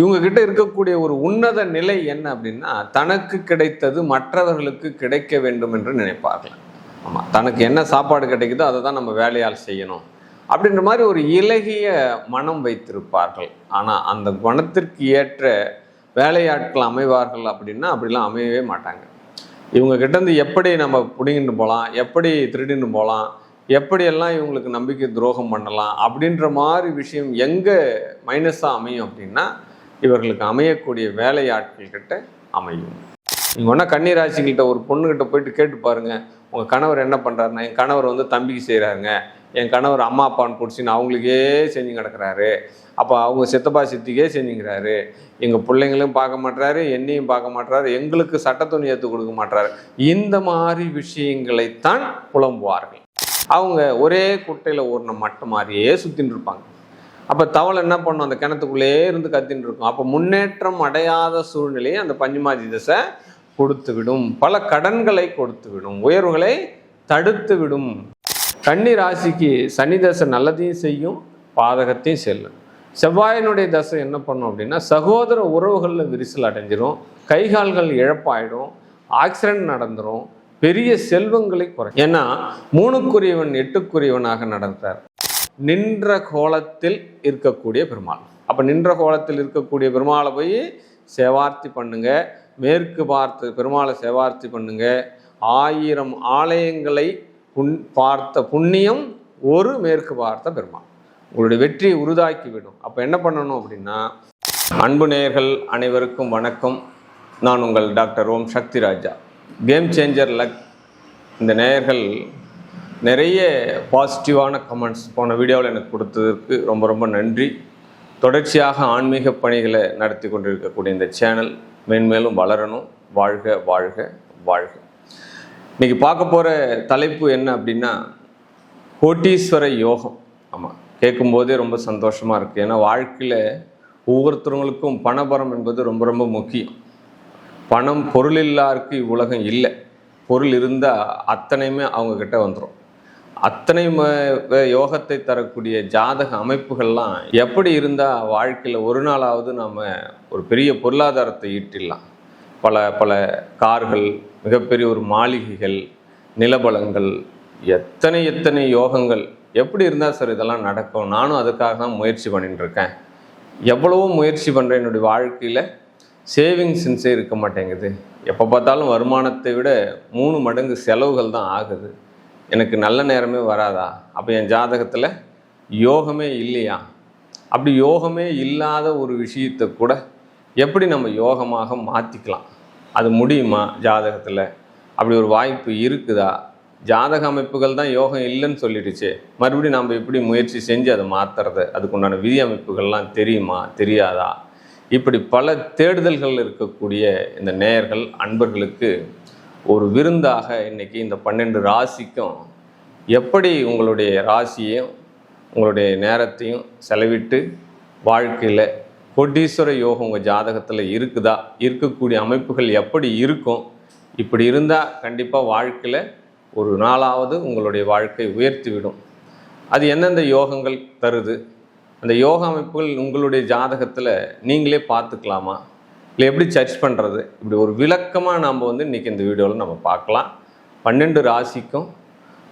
இவங்க கிட்ட இருக்கக்கூடிய ஒரு உன்னத நிலை என்ன அப்படின்னா தனக்கு கிடைத்தது மற்றவர்களுக்கு கிடைக்க வேண்டும் என்று நினைப்பார்கள். ஆமாம் தனக்கு என்ன சாப்பாடு கிடைக்குதோ அதை தான் நம்ம வேலையால் செய்யணும் அப்படின்ற மாதிரி ஒரு இலகிய மனம் வைத்திருப்பார்கள். ஆனால் அந்த குணத்திற்கு ஏற்ற வேலையாட்கள் அமைவார்கள் அப்படின்னா அப்படிலாம் அமையவே மாட்டாங்க. இவங்க கிட்டேருந்து எப்படி நம்ம பிடிங்கிட்டு போகலாம் எப்படி திருடின்னு போகலாம் எப்படியெல்லாம் இவங்களுக்கு நம்பிக்கை துரோகம் பண்ணலாம் அப்படின்ற மாதிரி விஷயம் எங்கே மைனஸாக அமையும் அப்படின்னா இவர்களுக்கு அமையக்கூடிய வேலையாட்கள் கிட்ட அமையும். நீங்கள் ஒன்றா கன்னிராசிகிட்ட ஒரு பொண்ணுக்கிட்ட போயிட்டு கேட்டு பாருங்கள் உங்கள் கணவர் என்ன பண்ணுறாருன்னா என் கணவர் வந்து தம்பிக்கு செய்கிறாருங்க என் கணவர் அம்மா அப்பான்னு பிடிச்சின்னு அவங்களுக்கே செஞ்சு கிடக்கிறாரு. அப்போ அவங்க சித்தப்பா சித்திக்கே செஞ்சுங்கிறாரு. எங்கள் பிள்ளைங்களையும் பார்க்க மாட்றாரு என்னையும் பார்க்க மாட்டுறாரு எங்களுக்கு சட்டத்துணி ஏற்று கொடுக்க மாட்டுறாரு இந்த மாதிரி விஷயங்களைத்தான் புலம்புவார்கள். அவங்க ஒரே குட்டையில் ஓடின மட்டை மாதிரியே சுற்றின்னு இருப்பாங்க அப்போ தவளை என்ன பண்ணும்? அந்த கிணத்துக்குள்ளேயே இருந்து கத்தின்னு இருக்கும். அப்போ முன்னேற்றம் அடையாத சூழ்நிலையை அந்த பஞ்சமாதி தசை கொடுத்துவிடும். பல கடன்களை கொடுத்துவிடும். உயர்வுகளை தடுத்துவிடும். கன்னி ராசிக்கு சனி தசை நல்லதையும் செய்யும் பாதகத்தையும் செல்லும். செவ்வாயினுடைய தசை என்ன பண்ணும் அப்படின்னா சகோதர உறவுகளில் விரிசல் அடைஞ்சிரும். கைகால்கள் இழப்பாயிடும். ஆக்சிடென்ட் நடந்துடும் பெரிய செல்வங்களை குறை ஏன்னா மூணுக்குரியவன் எட்டுக்குரியவனாக நடந்தார். நின்ற கோலத்தில் இருக்கக்கூடிய பெருமாள். அப்போ நின்ற கோலத்தில் இருக்கக்கூடிய பெருமாளை போய் சேவார்த்தி பண்ணுங்க. மேற்கு பார்த்து பெருமாளை சேவார்த்தி பண்ணுங்க. ஆயிரம் ஆலயங்களை புண் பார்த்த புண்ணியம் ஒரு மேற்கு பார்த்த பெருமாள். உங்களுடைய வெற்றியை உருதாக்கி விடும் அப்போ என்ன பண்ணணும் அப்படின்னா அன்பு நேயர்கள் அனைவருக்கும் வணக்கம். நான் உங்கள் doctor Om Sakthi Raja game changer luck இந்த நேயர்கள் நிறைய பாசிட்டிவான கமெண்ட்ஸ் போன வீடியோவில் எனக்கு கொடுத்ததற்கு ரொம்ப ரொம்ப நன்றி. தொடர்ச்சியாக ஆன்மீக பணிகளை நடத்தி கொண்டிருக்கக்கூடிய இந்த சேனல் மென்மேலும் வளரணும். வாழ்க வாழ்க வாழ்க. இன்றைக்கி பார்க்க போகிற தலைப்பு என்ன அப்படின்னா கோட்டீஸ்வர யோகம். ஆமாம் கேட்கும்போதே ரொம்ப சந்தோஷமாக இருக்குது ஏன்னா வாழ்க்கையில் ஒவ்வொருத்தவங்களுக்கும் பணபரம் என்பது ரொம்ப ரொம்ப முக்கியம். பணம் பொருள் இல்லாருக்கு இவ்வுலகம் இல்லை. பொருள் இருந்தால் அத்தனையுமே அவங்கக்கிட்ட வந்துடும் அத்தனை ம- யோகத்தை தரக்கூடிய ஜாதக அமைப்புகள்லாம் எப்படி இருந்தால் வாழ்க்கையில் ஒரு நாளாவது நாம் ஒரு பெரிய பொருளாதாரத்தை ஈட்டிடலாம். பல பல கார்கள் மிகப்பெரிய ஒரு மாளிகைகள் நிலபலங்கள் எத்தனை எத்தனை யோகங்கள். எப்படி இருந்தால் சார் இதெல்லாம் நடக்கும்? நானும் அதுக்காக தான் முயற்சி பண்ணிட்டுருக்கேன். எவ்வளவோ முயற்சி பண்ணுறேன் என்னுடைய வாழ்க்கையில். சேவிங்ஸ்ன்ஸே இருக்க மாட்டேங்குது. எப்போ பார்த்தாலும் வருமானத்தை விட மூணு மடங்கு செலவுகள் தான் ஆகுது. எனக்கு நல்ல நேரமே வராதா? அப்போ என் ஜாதகத்தில் யோகமே இல்லையா? அப்படி யோகமே இல்லாத ஒரு விஷயத்தை கூட எப்படி நம்ம யோகமாக மாற்றிக்கலாம் அது முடியுமா ஜாதகத்தில்? அப்படி ஒரு வாய்ப்பு இருக்குதா? ஜாதக அமைப்புகள் தான் யோகம் இல்லைன்னு சொல்லிடுச்சு. மறுபடியும் நம்ம எப்படி முயற்சி செஞ்சு அதை மாற்றுறது அதுக்குண்டான விதி அமைப்புகள்லாம் தெரியுமா? தெரியாதா? இப்படி பல தேடுதல்கள் இருக்கக்கூடிய இந்த நேயர்கள் அன்பர்களுக்கு ஒரு விருந்தாக இன்னைக்கு இந்த பன்னெண்டு ராசிக்கும் எப்படி உங்களுடைய ராசியையும் உங்களுடைய நேரத்தையும் செலவிட்டு வாழ்க்கையில் கோட்டீஸ்வர யோகம் உங்கள் ஜாதகத்தில் இருக்குதா? இருக்கக்கூடிய அமைப்புகள் எப்படி இருக்கும்? இப்படி இருந்தால் கண்டிப்பாக வாழ்க்கையில் ஒரு நாளாவது உங்களுடைய வாழ்க்கை உயர்த்தி விடும் அது எந்தெந்த யோகங்கள் தருது? அந்த யோக அமைப்புகள் உங்களுடைய ஜாதகத்தில் நீங்களே பார்த்துக்கலாமா? இல்லை எப்படி சர்ச் பண்ணுறது இப்படி ஒரு விளக்கமாக நாம் வந்து இன்றைக்கி இந்த வீடியோவில் நம்ம பார்க்கலாம். பன்னெண்டு ராசிக்கும்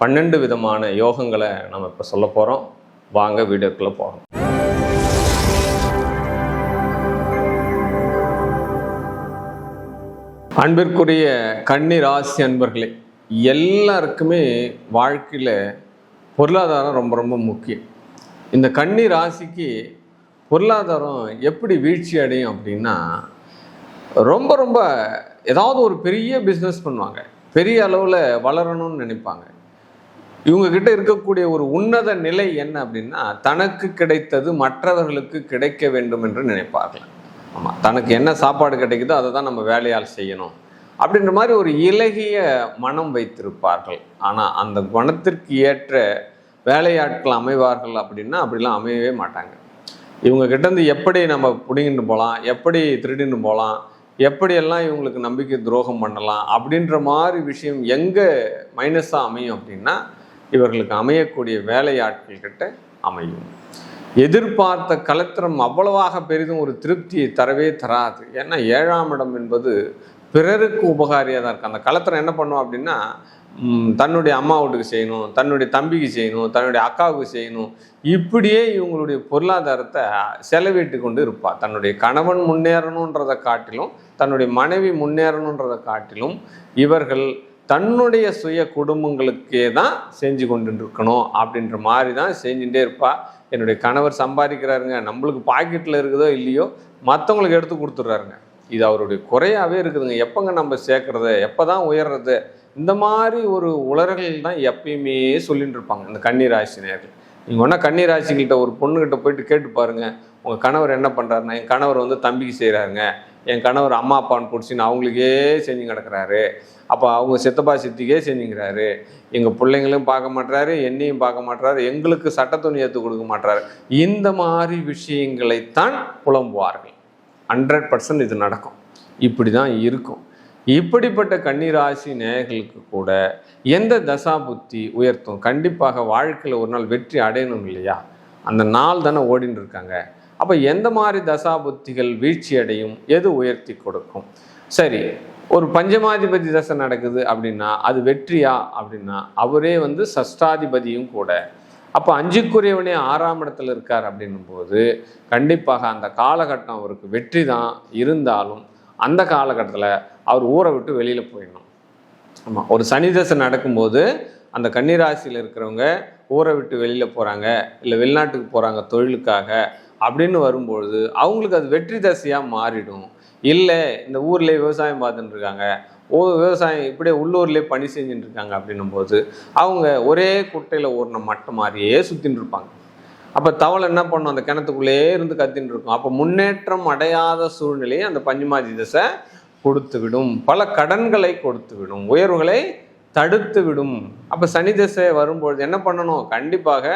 பன்னெண்டு விதமான யோகங்களை நம்ம இப்போ சொல்ல போகிறோம் வாங்க வீடியோக்குள்ளே போகிறோம் அன்பிற்குரிய கன்னி ராசி அன்பர்களே எல்லாருக்குமே வாழ்க்கையில் பொருளாதாரம் ரொம்ப ரொம்ப முக்கியம். இந்த கன்னி ராசிக்கு பொருளாதாரம் எப்படி வீழ்ச்சி அடையும் அப்படின்னா ரொம்ப ரொம்ப ஏதாவது ஒரு பெரிய பிஸ்னஸ் பண்ணுவாங்க. பெரிய அளவில் வளரணும்னு நினைப்பாங்க. இவங்கக்கிட்ட இருக்கக்கூடிய ஒரு உன்னத நிலை என்ன அப்படின்னா தனக்கு கிடைத்தது மற்றவர்களுக்கு கிடைக்க வேண்டும் என்று நினைப்பார்கள். ஆமாம் தனக்கு என்ன சாப்பாடு கிடைக்குதோ அதை தான் நம்ம வேலையால் செய்யணும். அப்படின்ற மாதிரி ஒரு இலகிய மனம் வைத்திருப்பார்கள். ஆனால் அந்த குணத்திற்கு ஏற்ற வேலையாட்கள் அமைவார்கள் அப்படின்னா அப்படிலாம் அமையவே மாட்டாங்க. இவங்க கிட்டேருந்து எப்படி நம்ம பிடிங்கிட்டு போகலாம் எப்படி திருடின்னு போகலாம் எப்படியெல்லாம் இவங்களுக்கு நம்பிக்கை துரோகம் பண்ணலாம் அப்படின்ற மாதிரி விஷயம் எங்கே மைனஸாக அமையும் அப்படின்னா இவர்களுக்கு அமையக்கூடிய வேலையாட்கள் கிட்ட அமையும். எதிர்பார்த்த கலத்திரம் அவ்வளவாக பெரிதும் ஒரு திருப்தியை தரவே தராது. ஏன்னா ஏழாம் இடம் என்பது பிறருக்கு உபகாரியாக தான் இருக்குது அந்த கலத்திரம் என்ன பண்ணும் அப்படின்னா தன்னுடைய அம்மா வீட்டுக்கு செய்யணும் தன்னுடைய தம்பிக்கு செய்யணும் தன்னுடைய அக்காவுக்கு செய்யணும். இப்படியே இவங்களுடைய பொருளாதாரத்தை செலவிட்டு கொண்டு இருப்பாள் தன்னுடைய கணவன் முன்னேறணுன்றதை காட்டிலும் தன்னுடைய மனைவி முன்னேறணுன்றதை காட்டிலும் இவர்கள் தன்னுடைய சுய குடும்பங்களுக்கே தான் செஞ்சு கொண்டு இருக்கணும் அப்படின்ற மாதிரி தான் செஞ்சுட்டே இருப்பா. என்னுடைய கணவர் சம்பாதிக்கிறாருங்க. நம்மளுக்கு பாக்கெட்டில் இருக்குதோ இல்லையோ மற்றவங்களுக்கு எடுத்து கொடுத்துட்றாருங்க. இது அவருடைய குறையாகவே இருக்குதுங்க. எப்போங்க நம்ம சேர்க்குறது? எப்போ தான் உயர்றது? இந்த மாதிரி ஒரு உலர்கள் தான் எப்பயுமே சொல்லிட்டு இருப்பாங்க இந்த கன்னிராசி நேர்கள் நீங்கள் ஒன்றா கன்னிராசிகிட்ட ஒரு பொண்ணுக்கிட்ட போயிட்டு கேட்டு பாருங்கள் உங்கள் கணவர் என்ன பண்ணுறாருன்னா என் கணவர் வந்து தம்பிக்கு செய்கிறாருங்க என் கணவர் அம்மா அப்பான்னு பிடிச்சின்னு அவங்களுக்கே செஞ்சு கிடக்குறாரு. அப்போ அவங்க சித்தப்பா சித்திக்கே செஞ்சுங்கிறாரு. எங்கள் பிள்ளைங்களையும் பார்க்க மாட்டுறாரு என்னையும் பார்க்க மாட்டுறாரு எங்களுக்கு சட்டத்துணி ஏற்று கொடுக்க மாட்டுறாரு இந்த மாதிரி விஷயங்களைத்தான் புலம்புவார்கள். ஹண்ட்ரட் பர்சன்ட் இது நடக்கும். இப்படி தான் இருக்கும். இப்படிப்பட்ட கன்னிராசி நேயர்களுக்கு கூட எந்த தசா புத்தி உயர்த்தும்? கண்டிப்பாக வாழ்க்கையில் ஒரு நாள் வெற்றி அடையணும் இல்லையா? அந்த நாள் தானே ஓடின்னு இருக்காங்க. அப்போ எந்த மாதிரி தசா புத்திகள் வீழ்ச்சி அடையும்? எது உயர்த்தி கொடுக்கும்? சரி ஒரு பஞ்சமாதிபதி தசை நடக்குது அப்படின்னா அது வெற்றியா? அப்படின்னா அவரே வந்து சஷ்டாதிபதியும் கூட. அப்போ அஞ்சுக்குரியவனே ஆறாம் இடத்துல இருக்கார் அப்படின்னும் போது கண்டிப்பாக அந்த காலகட்டம் அவருக்கு வெற்றி தான் இருந்தாலும் அந்த காலகட்டத்தில் அவர் ஊரை விட்டு வெளியில் போயிடணும். ஆமாம் ஒரு சனி தசை நடக்கும்போது அந்த கன்னிராசியில் இருக்கிறவங்க ஊரை விட்டு வெளியில் போகிறாங்க இல்லை வெளிநாட்டுக்கு போகிறாங்க தொழிலுக்காக அப்படின்னு வரும்பொழுது அவங்களுக்கு அது வெற்றி தசையாக மாறிடும். இல்லை இந்த ஊர்லேயே விவசாயம் பார்த்துட்டு இருக்காங்க ஓ விவசாயம் இப்படியே உள்ளூர்லேயே பணி செஞ்சுட்டு இருக்காங்க அப்படின்னும் போது அவங்க ஒரே குட்டையில் ஓடின மட்டை மாதிரியே சுற்றின்னு இருப்பாங்க. அப்போ தவளை என்ன பண்ணும்? அந்த கிணத்துக்குள்ளேயே இருந்து கத்தின்னு இருக்கும். அப்போ முன்னேற்றம் அடையாத சூழ்நிலையை அந்த பஞ்சமாதி தசை கொடுத்துவிடும். பல கடன்களை கொடுத்துவிடும். உயர்வுகளை தடுத்து விடும் அப்போ சனி திசை வரும்பொழுது என்ன பண்ணணும்? கண்டிப்பாக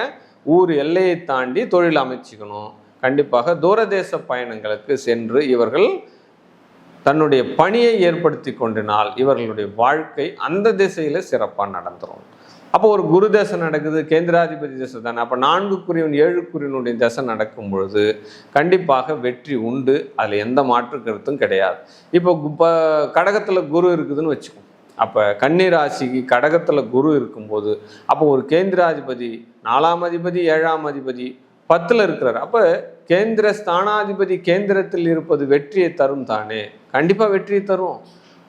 ஊர் எல்லையை தாண்டி தொழில் அமைச்சிக்கணும். கண்டிப்பாக தூரதேச பயணங்களுக்கு சென்று இவர்கள் தன்னுடைய பணியை ஏற்படுத்தி கொண்டினால் இவர்களுடைய வாழ்க்கை அந்த திசையில் சிறப்பாக நடந்துடும் அப்போ ஒரு குரு தசை நடக்குது கேந்திராதிபதி தசை தானே. அப்போ நான்கு குறியின் ஏழுக்குரியவனுடைய தசை நடக்கும் பொழுது கண்டிப்பாக வெற்றி உண்டு. அதில் எந்த மாற்று கருத்தும் கிடையாது. இப்போ இப்போ கடகத்தில் குரு இருக்குதுன்னு வச்சுக்கோம் அப்போ கன்னிராசிக்கு கடகத்தில் குரு இருக்கும்போது அப்போ ஒரு கேந்திராதிபதி நாலாம் அதிபதி ஏழாம் அதிபதி பத்தில் இருக்கிறார். அப்போ கேந்திர ஸ்தானாதிபதி கேந்திரத்தில் இருப்பது வெற்றியை தரும் தானே. கண்டிப்பாக வெற்றியை தரும்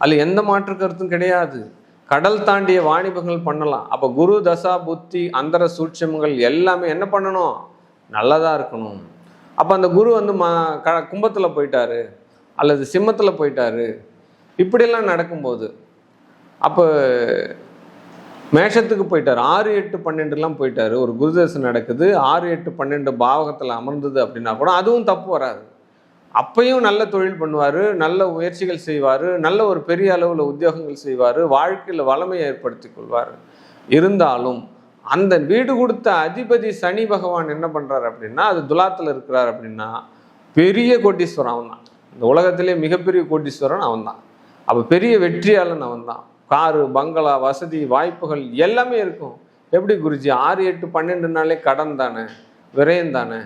அதில் எந்த மாற்று கருத்தும் கிடையாது. கடல் தாண்டிய வாணிபங்கள் பண்ணலாம். அப்போ குரு தசா புத்தி அந்தர சூட்சமங்கள் எல்லாமே என்ன பண்ணணும்? நல்லதாக இருக்கணும். அப்போ அந்த குரு வந்து ம க கும்பத்தில் போயிட்டாரு. அல்லது சிம்மத்தில் போயிட்டாரு. இப்படியெல்லாம் நடக்கும்போது அப்போ மேஷத்துக்கு போயிட்டார். ஆறு எட்டு பன்னெண்டுலாம் போயிட்டார். ஒரு குருதேசம் நடக்குது. ஆறு எட்டு பன்னெண்டு பாவகத்தில் அமர்ந்தது அப்படின்னா கூட அதுவும் தப்பு வராது. அப்பையும் நல்ல தொழில் பண்ணுவார் நல்ல முயற்சிகள் செய்வார் நல்ல ஒரு பெரிய அளவில் உத்தியோகங்கள் செய்வார் வாழ்க்கையில் வளமையை ஏற்படுத்தி கொள்வார். இருந்தாலும் அந்த வீடு கொடுத்த அதிபதி சனி பகவான் என்ன பண்ணுறாரு அப்படின்னா அது துலாத்தில் இருக்கிறார் அப்படின்னா பெரிய கோட்டீஸ்வரன் அவன் தான் இந்த உலகத்திலே மிகப்பெரிய கோட்டீஸ்வரன் அவன் தான் அப்போ பெரிய வெற்றியாளன் அவன் தான் காரு பங்களா வசதி வாய்ப்புகள் எல்லாமே இருக்கும். எப்படி குருஜி? ஆறு எட்டு பன்னெண்டு நாளே கடன் தானே விரயம் தானே?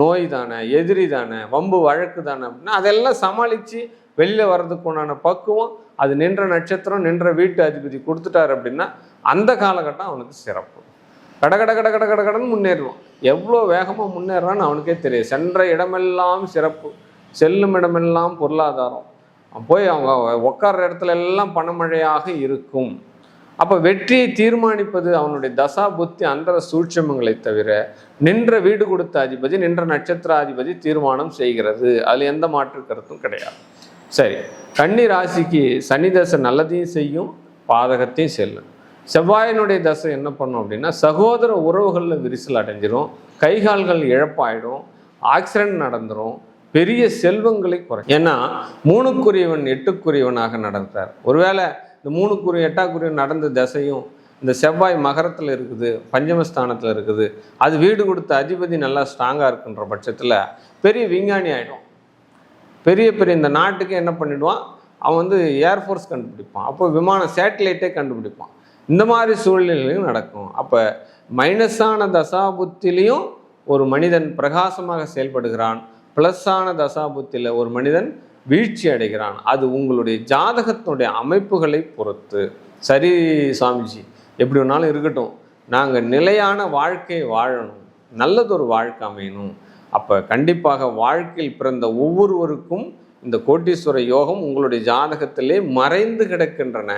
நோய் தானே எதிரி தானே வம்பு வழக்கு தானே அப்படின்னா அதெல்லாம் சமாளித்து வெளியில் வர்றதுக்கு உண்டான பக்குவம் அது நின்ற நட்சத்திரம் நின்ற வீட்டு அதிபதி கொடுத்துட்டாரு அப்படின்னா அந்த காலகட்டம் அவனுக்கு சிறப்பு. கட கட கட கட கட கடன்னு முன்னேறுவான். எவ்வளோ வேகமாக முன்னேறான்னு அவனுக்கே தெரியும் சென்ற இடமெல்லாம் சிறப்பு. செல்லும் இடமெல்லாம் பொருளாதாரம். போய் அவங்க உட்கார்ற இடத்துல எல்லாம் பணமழையாக இருக்கும். அப்போ வெற்றியை தீர்மானிப்பது அவனுடைய தசா புத்தி அந்தர சூட்சமங்களை தவிர நின்ற வீடு கொடுத்த அதிபதி நின்ற நட்சத்திராதிபதி தீர்மானம் செய்கிறது. அதில் எந்த மாற்று கருத்தும் கிடையாது. சரி. கன்னி ராசிக்கு சனி தசை நல்லதையும் செய்யும் பாதகத்தையும் செல்லும். செவ்வாயினுடைய தசை என்ன பண்ணும் அப்படின்னா சகோதர உறவுகளில் விரிசல் அடைஞ்சிரும் கைகால்கள் இழப்பாயிடும் ஆக்சிடென்ட் நடந்துடும் பெரிய செல்வங்களை குறை ஏன்னா மூணுக்குரியவன் எட்டுக்குரியவனாக நடந்தார். ஒருவேளை இந்த மூணுக்குரிய எட்டாக்குரியவன் நடந்த தசையும் இந்த செவ்வாய் மகரத்தில் இருக்குது பஞ்சமஸ்தானத்தில் இருக்குது. அது வீடு கொடுத்த அதிபதி நல்லா ஸ்ட்ராங்காக இருக்குன்ற பட்சத்தில் பெரிய விஞ்ஞானி ஆகிடும் பெரிய பெரிய இந்த நாட்டுக்கு என்ன பண்ணிடுவான்? அவன் வந்து ஏர்ஃபோர்ஸ் கண்டுபிடிப்பான். அப்போ விமான சேட்டலைட்டே கண்டுபிடிப்பான். இந்த மாதிரி சூழ்நிலையும் நடக்கும். அப்போ மைனஸான தசாபுத்திலையும் ஒரு மனிதன் பிரகாசமாக செயல்படுகிறான். ப்ளஸ்ஸான தசாபுத்தியில் ஒரு மனிதன் வீழ்ச்சி அடைகிறான். அது உங்களுடைய ஜாதகத்தினுடைய அமைப்புகளை பொறுத்து. சரி சாமிஜி எப்படி வேணாலும் இருக்கட்டும். நாங்கள் நிலையான வாழ்க்கை வாழணும். நல்லதொரு வாழ்க்கை அமையணும். அப்போ கண்டிப்பாக வாழ்க்கையில் பிறந்த ஒவ்வொருவருக்கும் இந்த கோட்டீஸ்வர யோகம் உங்களுடைய ஜாதகத்திலே மறைந்து கிடக்கின்றன.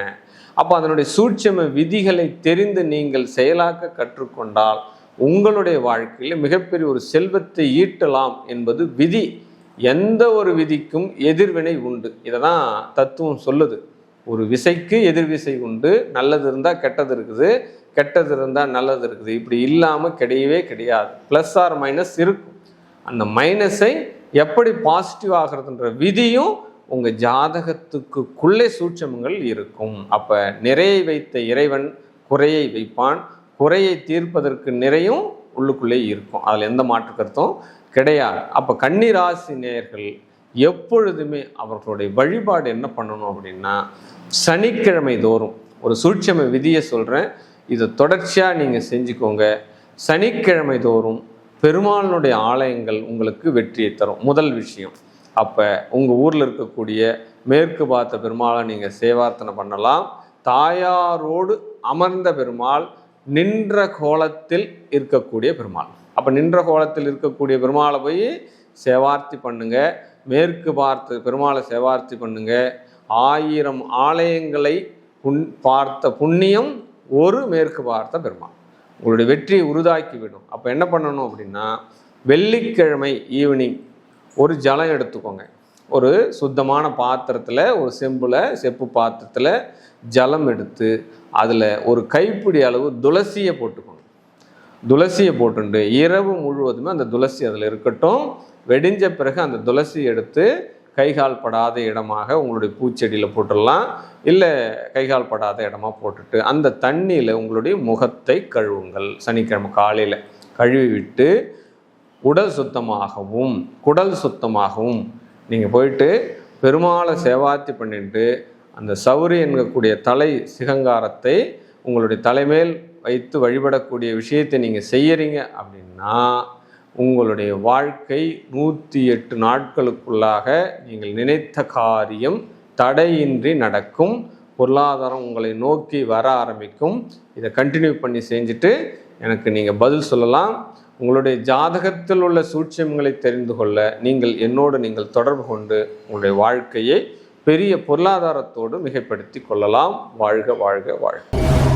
அப்போ அதனுடைய சூட்சம விதிகளை தெரிந்து நீங்கள் செயலாக்க கற்றுக்கொண்டால் உங்களுடைய வாழ்க்கையில் மிகப்பெரிய ஒரு செல்வத்தை ஈட்டலாம் என்பது விதி. எந்த ஒரு விதிக்கும் எதிர்வினை உண்டு. இதை தான் தத்துவம் சொல்லுது. ஒரு விசைக்கு எதிர்விசை உண்டு. நல்லது இருந்தால் கெட்டது இருக்குது. கெட்டது இருந்தால் நல்லது இருக்குது. இப்படி இல்லாமல் கிடையவே கிடையாது. ப்ளஸ் ஆர் மைனஸ் இருக்கும். அந்த மைனஸை எப்படி பாசிட்டிவ் ஆகிறதுன்ற விதியும் உங்கள் ஜாதகத்துக்குள்ளே சூட்சமங்கள் இருக்கும். அப்போ நிறையை வைத்த இறைவன் குறையை வைப்பான். குறையை தீர்ப்பதற்கு நிறையும் உள்ளுக்குள்ளே இருக்கும். அதில் எந்த மாற்று கருத்தும் கிடையாது. அப்போ கன்னிராசி நேயர்கள் எப்பொழுதுமே அவர்களுடைய வழிபாடு என்ன பண்ணணும் அப்படின்னா சனிக்கிழமை தோறும் ஒரு சூட்சம விதியை சொல்கிறேன் இதை தொடர்ச்சியாக நீங்கள் செஞ்சுக்கோங்க. சனிக்கிழமை தோறும் பெருமாளுடைய ஆலயங்கள் உங்களுக்கு வெற்றியை தரும். முதல் விஷயம். அப்போ உங்கள் ஊரில் இருக்கக்கூடிய மேற்கு பார்த்த பெருமாளை நீங்கள் சேவார்த்தனை பண்ணலாம். தாயாரோடு அமர்ந்த பெருமாள் நின்ற கோலத்தில் இருக்கக்கூடிய பெருமாள். அப்போ நின்ற கோலத்தில் இருக்கக்கூடிய பெருமாளை போய் சேவார்த்தி பண்ணுங்க. மேற்கு பார்த்து பெருமாளை சேவார்த்தி பண்ணுங்க. ஆயிரம் ஆலயங்களை புண் பார்த்த புண்ணியம் ஒரு மேற்கு பார்த்த பெருமாள். உங்களுடைய வெற்றியை உருதாக்கி விடும் அப்போ என்ன பண்ணணும் அப்படின்னா வெள்ளிக்கிழமை ஈவினிங் ஒரு ஜலம் எடுத்துக்கோங்க. ஒரு சுத்தமான பாத்திரத்தில் ஒரு செம்பில் செப்பு பாத்திரத்தில் ஜலம் எடுத்து அதில் ஒரு கைப்பிடி அளவு துளசியை போட்டுக்கணும் துளசியை போட்டுண்டு. இரவு முழுவதுமே அந்த துளசி அதில் இருக்கட்டும். வெடிஞ்ச பிறகு அந்த துளசி எடுத்து கைகால் படாத இடமாக உங்களுடைய பூச்செடியில் போட்டுடலாம். இல்லை கைகால் படாத இடமா போட்டுட்டு அந்த தண்ணியில் உங்களுடைய முகத்தை கழுவுங்கள். சனிக்கிழமை காலையில் கழுவி விட்டு உடல் சுத்தமாகவும் குடல் சுத்தமாகவும் நீங்கள் போயிட்டு பெருமாளை சேவாத்தி பண்ணிட்டு அந்த சௌரி என்கக்கூடிய தலை சிகங்காரத்தை உங்களுடைய தலைமேல் வைத்து வழிபடக்கூடிய விஷயத்தை நீங்கள் செய்கிறீங்க அப்படின்னா உங்களுடைய வாழ்க்கை நூற்றி எட்டு நாட்களுக்குள்ளாக நீங்கள் நினைத்த காரியம் தடையின்றி நடக்கும். பொருளாதாரம் உங்களை நோக்கி வர ஆரம்பிக்கும். இதை கண்டினியூ பண்ணி செஞ்சுட்டு எனக்கு நீங்கள் பதில் சொல்லலாம். உங்களுடைய ஜாதகத்தில் உள்ள சூட்சியங்களை தெரிந்து கொள்ள நீங்கள் என்னோடு நீங்கள் தொடர்பு கொண்டு உங்களுடைய வாழ்க்கையை பெரிய பொருளாதாரத்தோடு மிகைப்படுத்தி கொள்ளலாம். வாழ்க வாழ்க வாழ்க.